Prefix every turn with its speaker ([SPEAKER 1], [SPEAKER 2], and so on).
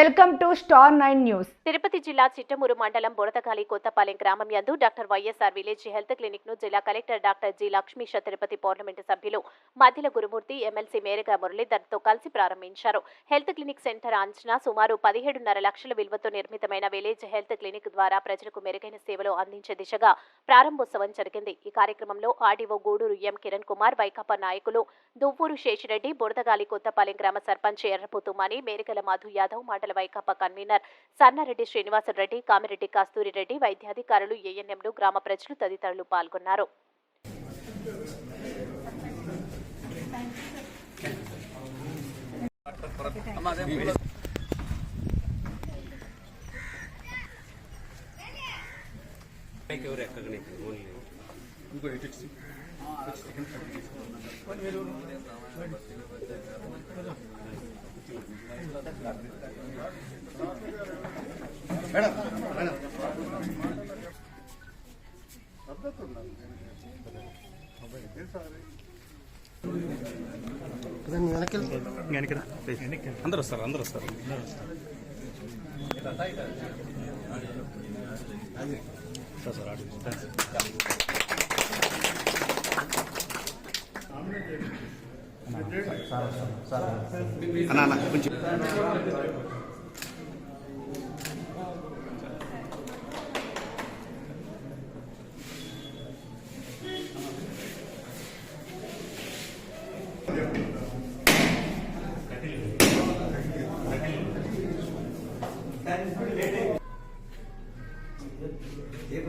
[SPEAKER 1] Welcome to star nine news.
[SPEAKER 2] Tirupati జిల్లా చిట్టమూరు మండలం బురదకాలి కొత్తపాలెం గ్రామం యందు డాక్టర్ వైఎస్ఆర్ విలేజ్ హెల్త్ క్లినిక్ను జిల్లా collector doctor G Lakshmisha Tirupati parliament సభ్యులు మధ్యల గురుమూర్తి ఎమ్మెల్సీ మేరగా మురళీధర్తో కలిసి ప్రారంభించారు. హెల్త్ క్లినిక్ సెంటర్ అంచనా సుమారు పదిహేడున్నర లక్షల విలువతో నిర్మితమైన విలేజ్ హెల్త్ క్లినిక్ ద్వారా ప్రజలకు మెరుగైన సేవలు అందించే దిశగా ప్రారంభోత్సవం జరిగింది. ఈ కార్యక్రమంలో ఆర్డీఓ గూడూరు ఎం కిరణ్ కుమార్ వైకాపా నాయకులు దువ్వూరు శేషిరెడ్డి బురదగాలి కొత్తపాలెం గ్రామ సర్పంచ్ ఎర్రపుతుమని మేరగల మధు యాదవ్ మాటలు మండల వైకాపా కన్వీనర్ సన్నారెడ్డి శ్రీనివాసరెడ్డి కామిరెడ్డి కస్తూరిరెడ్డి వైద్యాధికారులు ఏఎన్ఎంలు గ్రామ ప్రజలు తదితరులు పాల్గొన్నారు.
[SPEAKER 3] అందరూ వస్తారు అందరూ వస్తారు. సార్ సార్ ఆడు. అన్న అన్న ఏ